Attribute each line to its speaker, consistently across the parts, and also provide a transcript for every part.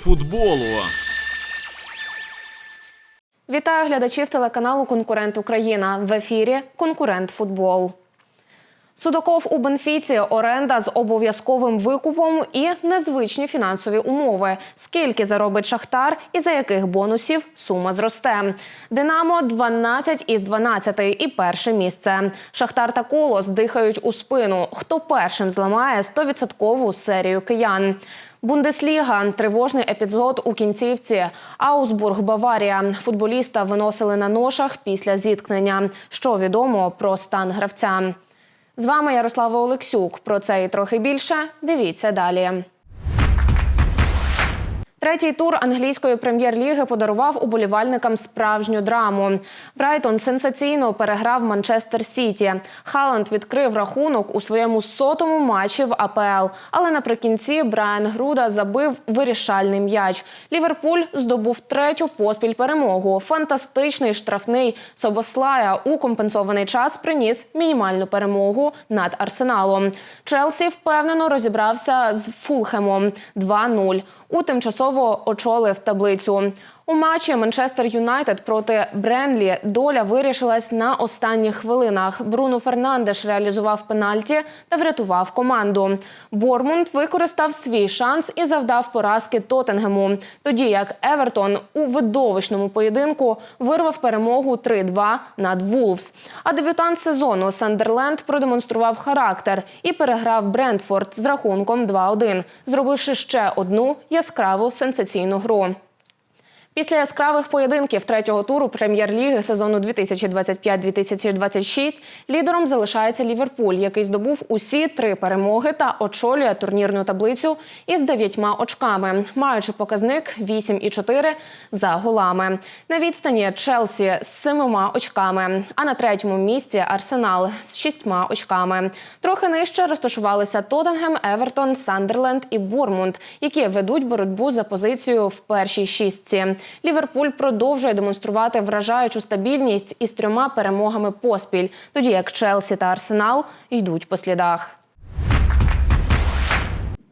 Speaker 1: футболу.
Speaker 2: Вітаю глядачів телеканалу Конкурент Україна в ефірі Конкурент Футбол. Судаков у Бенфіці, оренда з обов'язковим викупом і незвичні фінансові умови. Скільки заробить Шахтар і за яких бонусів сума зросте. Динамо 12 із 12 і перше місце. Шахтар та Колос дихають у спину. Хто першим зламає 100% серію киян. Бундесліга тривожний епізод у кінцівці. Аусбург Баварія. Футболіста виносили на ношах після зіткнення. Що відомо про стан гравця. З вами Ярослава Олексюк. Про це і трохи більше. Дивіться далі. Третій тур англійської прем'єр-ліги подарував уболівальникам справжню драму. Брайтон сенсаційно переграв Манчестер Сіті. Халанд відкрив рахунок у своєму сотому матчі в АПЛ. Але наприкінці Брайан Груда забив вирішальний м'яч. Ліверпуль здобув третю поспіль перемогу. Фантастичний штрафний Собослая у компенсований час приніс мінімальну перемогу над Арсеналом. Челсі впевнено розібрався з Фулхемом 2-0 у тимчасово очолив таблицю. У матчі Манчестер Юнайтед проти Бренлі доля вирішилась на останніх хвилинах. Бруно Фернандеш реалізував пенальті та врятував команду. Бормунд використав свій шанс і завдав поразки Тоттенгему. Тоді як Евертон у видовищному поєдинку вирвав перемогу 3-2 над Вулфс. А дебютант сезону Сандерленд продемонстрував характер і переграв Брентфорд з рахунком 2-1, зробивши ще одну яскраву сенсаційну гру. Після яскравих поєдинків третього туру прем'єр-ліги сезону 2025-2026 лідером залишається Ліверпуль, який здобув усі три перемоги та очолює турнірну таблицю із дев'ятьма очками, маючи показник 8,4 за голами. На відстані Челсі з семома очками, а на третьому місці Арсенал з шістьма очками. Трохи нижче розташувалися Тоттенгем, Евертон, Сандерленд і Бормунд, які ведуть боротьбу за позицію в першій шістці. Ліверпуль продовжує демонструвати вражаючу стабільність із трьома перемогами поспіль, тоді як Челсі та Арсенал йдуть по слідах.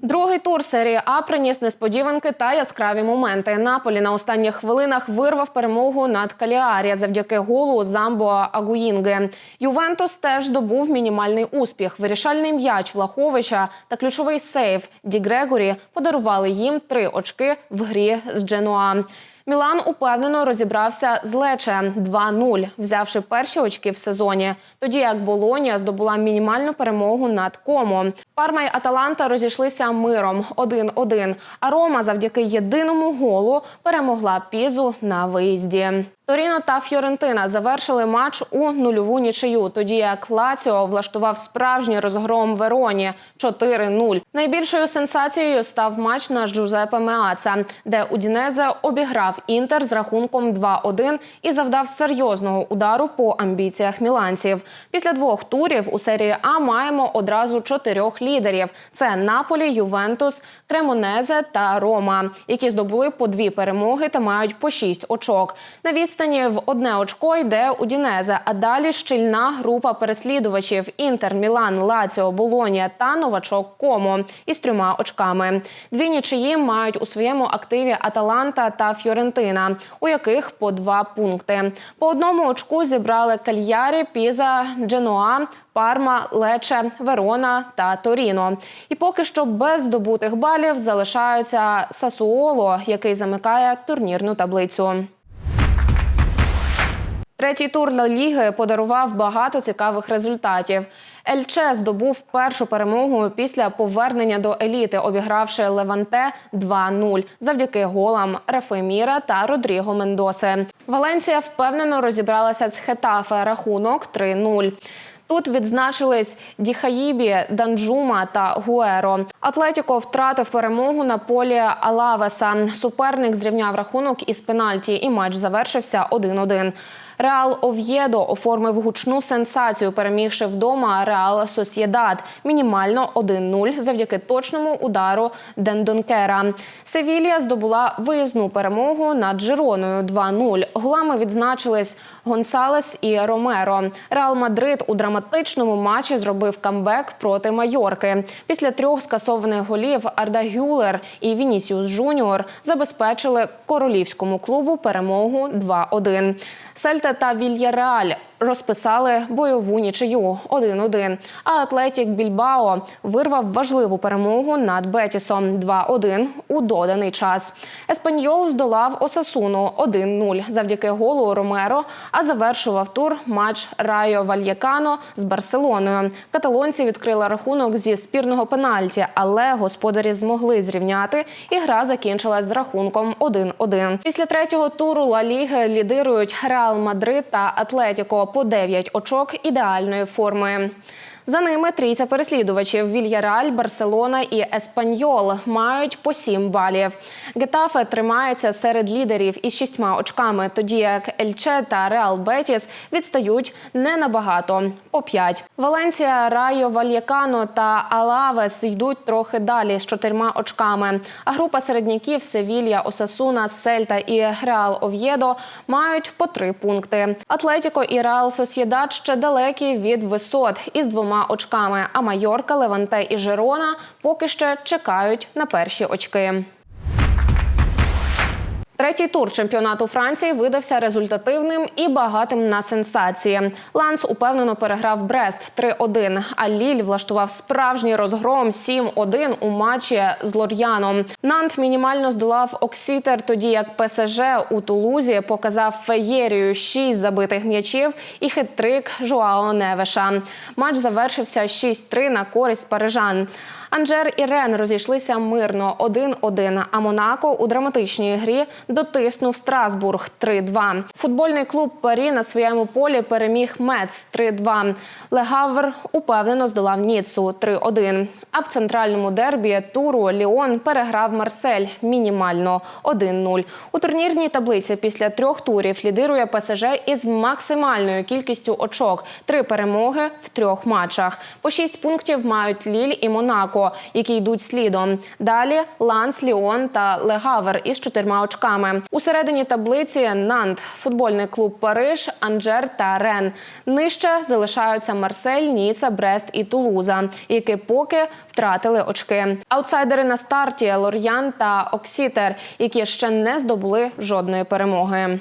Speaker 2: Другий тур серії А приніс несподіванки та яскраві моменти. Наполі на останніх хвилинах вирвав перемогу над Каліарі завдяки голу Замбо Агуїнги. Ювентус теж здобув мінімальний успіх. Вирішальний м'яч Влаховича та ключовий сейв Ді Грегорі подарували їм три очки в грі з Дженуа. Мілан упевнено розібрався з Лече 2-0, взявши перші очки в сезоні. Тоді як Болонія здобула мінімальну перемогу над Комо. Парма й Аталанта розійшлися миром 1-1, А Рома завдяки єдиному голу перемогла Пізу на виїзді. Торіно та Фьорентина завершили матч у нульову нічию, тоді як Лаціо влаштував справжній розгром Вероні 4-0. Найбільшою сенсацією став матч на Жузепе Меаца, де Удінезе обіграв інтер з рахунком 2-1 і завдав серйозного удару по амбіціях міланців. Після двох турів у серії А маємо одразу чотирьох лідерів: це Наполі, Ювентус, Кремонезе та Рома, які здобули по дві перемоги та мають по шість очок. На відстані в одне очко йде Удінезе, а далі щільна група переслідувачів Інтер, Мілан, Лаціо, Болонія та новачок Комо із трьома очками. Дві нічиї мають у своєму активі Аталанта та Фьорентина, у яких по два пункти. По одному очку зібрали Кальярі, Піза, Дженуа. Парма, Лече, Верона та Торіно. І поки що без здобутих балів залишаються Сасуоло, який замикає турнірну таблицю. Третій тур Ла Ліги подарував багато цікавих результатів. Ельче здобув першу перемогу після повернення до еліти, обігравши Леванте 2-0 завдяки голам Рафеміра та Родріго Мендоси. Валенція впевнено розібралася з Хетафе рахунок 3-0. Тут відзначились Діхаїбі, Данджума та Гуеро. Атлетіко втратив перемогу на полі Алавеса. Суперник зрівняв рахунок із пенальті, і матч завершився 1-1. Реал Ов'єдо оформив гучну сенсацію, перемігши вдома Реал Сосєдад мінімально 1-0 завдяки точному удару Дендонкера. Севілія здобула виїзну перемогу над Жироною 2-0. Голами відзначились Гонсалес і Ромеро. Реал Мадрид у драматичному матчі зробив камбек проти Майорки. Після трьох скасованих голів Арда Гюлер і Вінісіус Жуніор забезпечили королівському клубу перемогу 2-1. Сельта та Вільяреаль розписали бойову нічию 1-1. А Атлетік Більбао вирвав важливу перемогу над Бетісом 2-1 у доданий час. Еспаньол здолав Осасуну 1-0 завдяки голу Ромеро, а завершував тур матч Райо Вальєкано з Барселоною. Каталонці відкрили рахунок зі спірного пенальті, але господарі змогли зрівняти, і гра закінчилась з рахунком 1-1. Після третього туру Ла Ліги лідирують Реал Мадрид та Атлетіко по 9 очок ідеальної форми. За ними трійця переслідувачів Вільяреаль, Барселона і Еспаньол мають по 7 балів. Гетафе тримається серед лідерів із шістьма очками, тоді як Ельче та Реал Бетіс відстають не набагато по 5. Валенсія, Райо, Вальякано та Алавес йдуть трохи далі з чотирма очками. А група середняків Севілья, Осасуна, Сельта і Реал Ов'єдо мають по три пункти. Атлетіко і Реал Сосєдад ще далекі від висот із двома очками. А Майорка, Леванте і Жерона поки ще чекають на перші очки. Третій тур чемпіонату Франції видався результативним і багатим на сенсації. Ланс упевнено переграв Брест 3-1, а Ліль влаштував справжній розгром 7-1 у матчі з Лор'яном. Нант мінімально здолав Оксітер, тоді як ПСЖ у Тулузі показав феєрію 6 забитих м'ячів і хитрик Жуао Невеша. Матч завершився 6-3 на користь парижан. Анжер і Рен розійшлися мирно 1-1, а Монако у драматичній грі дотиснув Страсбург 3-2. Футбольний клуб Парі на своєму полі переміг Мец 3-2. Легавр упевнено здолав Ніцу 3-1. А в центральному дербі туру Ліон переграв Марсель мінімально 1-0. У турнірній таблиці після трьох турів лідирує ПСЖ із максимальною кількістю очок. Три перемоги в трьох матчах. По шість пунктів мають Ліль і Монако, які йдуть слідом. Далі Ланс, Ліон та Легавер із чотирма очками. У середині таблиці Нант, футбольний клуб Париж, Анджер та Рен. Нижче залишаються Марсель, Ніца, Брест і Тулуза, які поки втратили очки. Аутсайдери на старті Лор'ян та Оксітер, які ще не здобули жодної перемоги.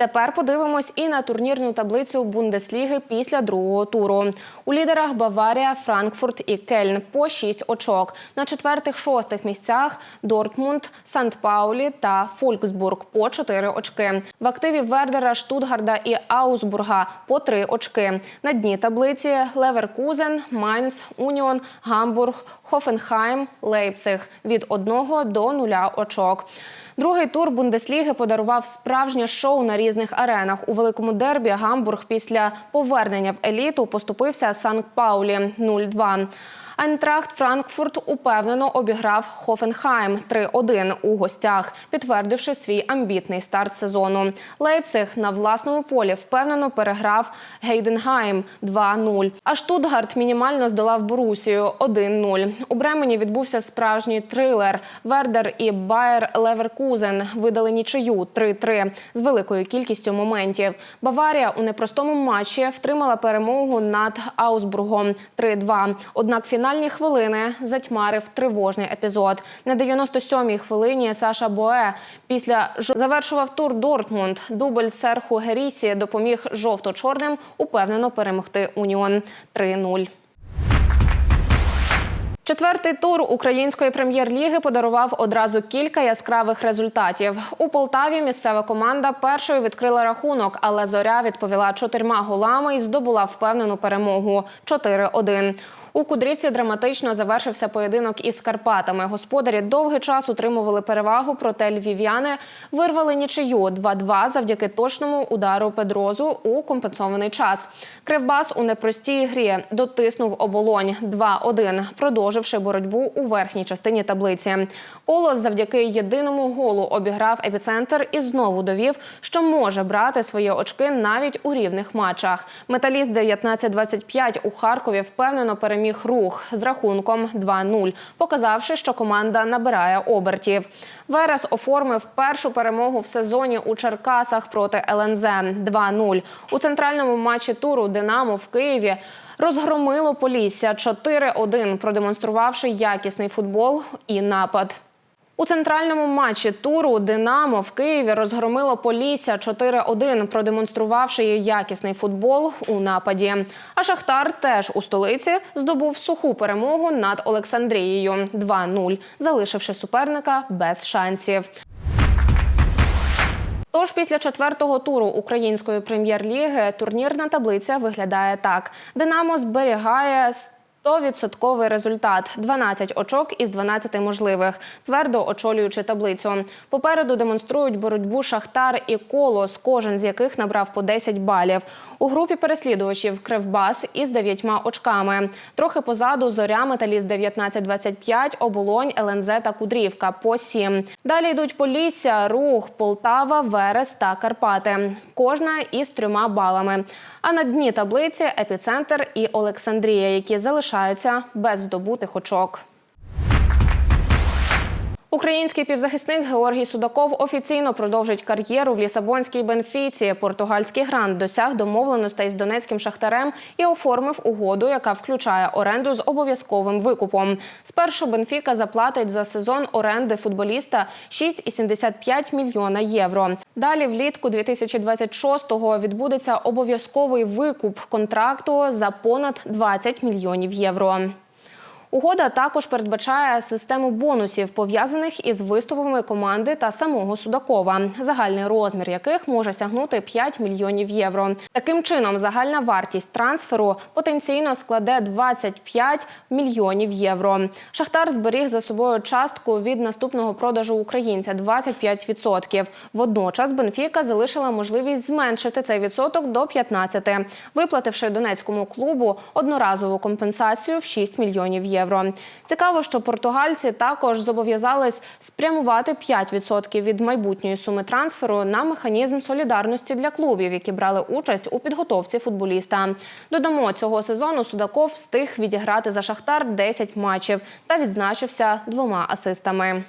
Speaker 2: Тепер подивимось і на турнірну таблицю Бундесліги після другого туру. У лідерах Баварія, Франкфурт і Кельн по 6 очок. На четвертих-шостих місцях Дортмунд, Сант-Паулі та Фольксбург по 4 очки. В активі Вердера, Штутгарда і Аусбурга по 3 очки. На дні таблиці Леверкузен, Майнц, Уніон, Гамбург, Хофенхайм, Лейпциг від 1 до 0 очок. Другий тур Бундесліги подарував справжнє шоу на різних аренах. У великому дербі Гамбург після повернення в еліту поступився Санкт-Паулі 0-2. Айнтрахт Франкфурт упевнено обіграв Хофенхайм 3-1 у гостях, підтвердивши свій амбітний старт сезону. Лейпциг на власному полі впевнено переграв Гейденгайм 2-0. А Штутгарт мінімально здолав Борусію 1-0. У Бремені відбувся справжній трилер. Вердер і Байер Леверкузен видали нічию 3-3 з великою кількістю моментів. Баварія у непростому матчі втримала перемогу над Аусбургом 3-2. Однак фінальні хвилини затьмарив тривожний епізод. На 97-й хвилині Саша Бое після ж- завершував тур Дортмунд. Дубль Серху Герісі допоміг жовто-чорним упевнено перемогти Уніон 3-0. Четвертий тур української прем'єр-ліги подарував одразу кілька яскравих результатів. У Полтаві місцева команда першою відкрила рахунок, але зоря відповіла чотирма голами і здобула впевнену перемогу 4-1. У Кудрівці драматично завершився поєдинок із Карпатами. Господарі довгий час утримували перевагу, проте львів'яни вирвали нічию 2-2 завдяки точному удару Педрозу у компенсований час. Кривбас у непростій грі дотиснув оболонь 2-1, продовживши боротьбу у верхній частині таблиці. Колос завдяки єдиному голу обіграв епіцентр і знову довів, що може брати свої очки навіть у рівних матчах. Металіст 19-25 у Харкові впевнено переміг рух з рахунком 2-0, показавши, що команда набирає обертів. Верес оформив першу перемогу в сезоні у Черкасах проти ЛНЗ 2-0. У центральному матчі туру Динамо в Києві розгромило Полісся 4-1, продемонструвавши якісний футбол і напад. У центральному матчі туру Динамо в Києві розгромило Полісся 4-1, продемонструвавши її якісний футбол у нападі. А Шахтар теж у столиці здобув суху перемогу над Олександрією 2-0, залишивши суперника без шансів. Тож після четвертого туру української прем'єр-ліги турнірна таблиця виглядає так: Динамо зберігає 100% результат 12 очок із 12 можливих, твердо очолюючи таблицю. Попереду демонструють боротьбу Шахтар і Колос, кожен з яких набрав по 10 балів. У групі переслідувачів Кривбас із 9 очками. Трохи позаду зоря металіст 19-25, оболонь, ЛНЗ та Кудрівка по 7. Далі йдуть Полісся, Рух, Полтава, Верес та Карпати. Кожна із трьома балами. А на дні таблиці епіцентр і Олександрія, які залишаються без здобутих очок. Український півзахисник Георгій Судаков офіційно продовжить кар'єру в Лісабонській Бенфіці. Португальський грант досяг домовленостей з донецьким шахтарем і оформив угоду, яка включає оренду з обов'язковим викупом. Спершу Бенфіка заплатить за сезон оренди футболіста 6,75 мільйона євро. Далі, влітку 2026-го відбудеться обов'язковий викуп контракту за понад 20 мільйонів євро. Угода також передбачає систему бонусів, пов'язаних із виступами команди та самого Судакова, загальний розмір яких може сягнути 5 мільйонів євро. Таким чином, загальна вартість трансферу потенційно складе 25 мільйонів євро. Шахтар зберіг за собою частку від наступного продажу українця 25%. Водночас Бенфіка залишила можливість зменшити цей відсоток до 15%, виплативши донецькому клубу одноразову компенсацію в 6 мільйонів євро євро. Цікаво, що португальці також зобов'язались спрямувати 5% від майбутньої суми трансферу на механізм солідарності для клубів, які брали участь у підготовці футболіста. Додамо цього сезону Судаков встиг відіграти за шахтар 10 матчів та відзначився двома асистами.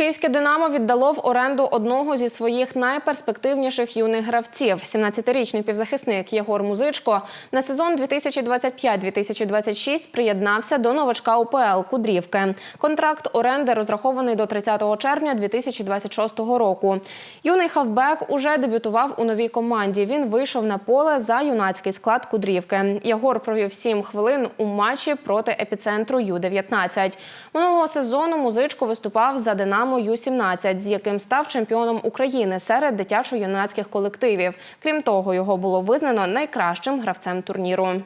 Speaker 2: Київське Динамо віддало в оренду одного зі своїх найперспективніших юних гравців. 17-річний півзахисник Єгор Музичко на сезон 2025-2026 приєднався до новачка УПЛ Кудрівки. Контракт оренди розрахований до 30 червня 2026 року. Юний хавбек уже дебютував у новій команді. Він вийшов на поле за юнацький склад Кудрівки. Єгор провів 7 хвилин у матчі проти епіцентру Ю-19. Минулого сезону музичко виступав за Динамо Ю-17, з яким став чемпіоном України серед дитячо-юнацьких колективів. Крім того, його було визнано найкращим гравцем турніру.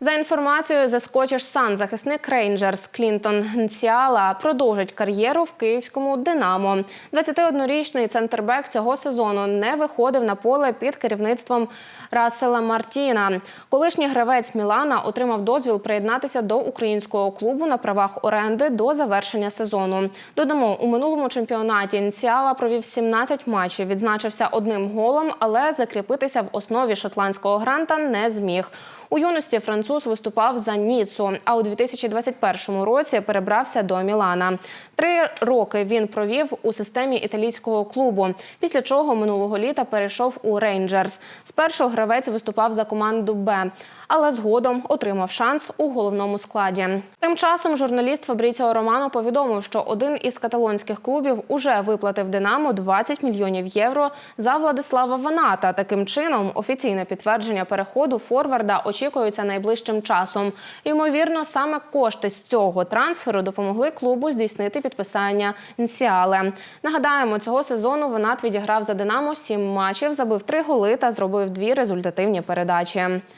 Speaker 2: За інформацією Scottish Sun, захисник Рейнджерс Клінтон Нсіала продовжить кар'єру в київському Динамо. 21-річний центрбек цього сезону не виходив на поле під керівництвом Рассела Мартіна. Колишній гравець Мілана отримав дозвіл приєднатися до українського клубу на правах оренди до завершення сезону. Додамо, у минулому чемпіонаті Нсіала провів 17 матчів, відзначився одним голом, але закріпитися в основі шотландського гранта не зміг. У юності француз виступав за Ніцу, а у 2021 році перебрався до Мілана. Три роки він провів у системі італійського клубу, після чого минулого літа перейшов у Рейнджерс. Спершу гравець виступав за команду Б. але згодом отримав шанс у головному складі. Тим часом журналіст Фабріціо Романо повідомив, що один із каталонських клубів уже виплатив Динамо 20 мільйонів євро за Владислава Ваната. Таким чином, офіційне підтвердження переходу форварда очікується найближчим часом. Ймовірно, саме кошти з цього трансферу допомогли клубу здійснити підписання Нсіале. Нагадаємо, цього сезону Ванат відіграв за Динамо сім матчів, забив три голи та зробив дві результативні передачі.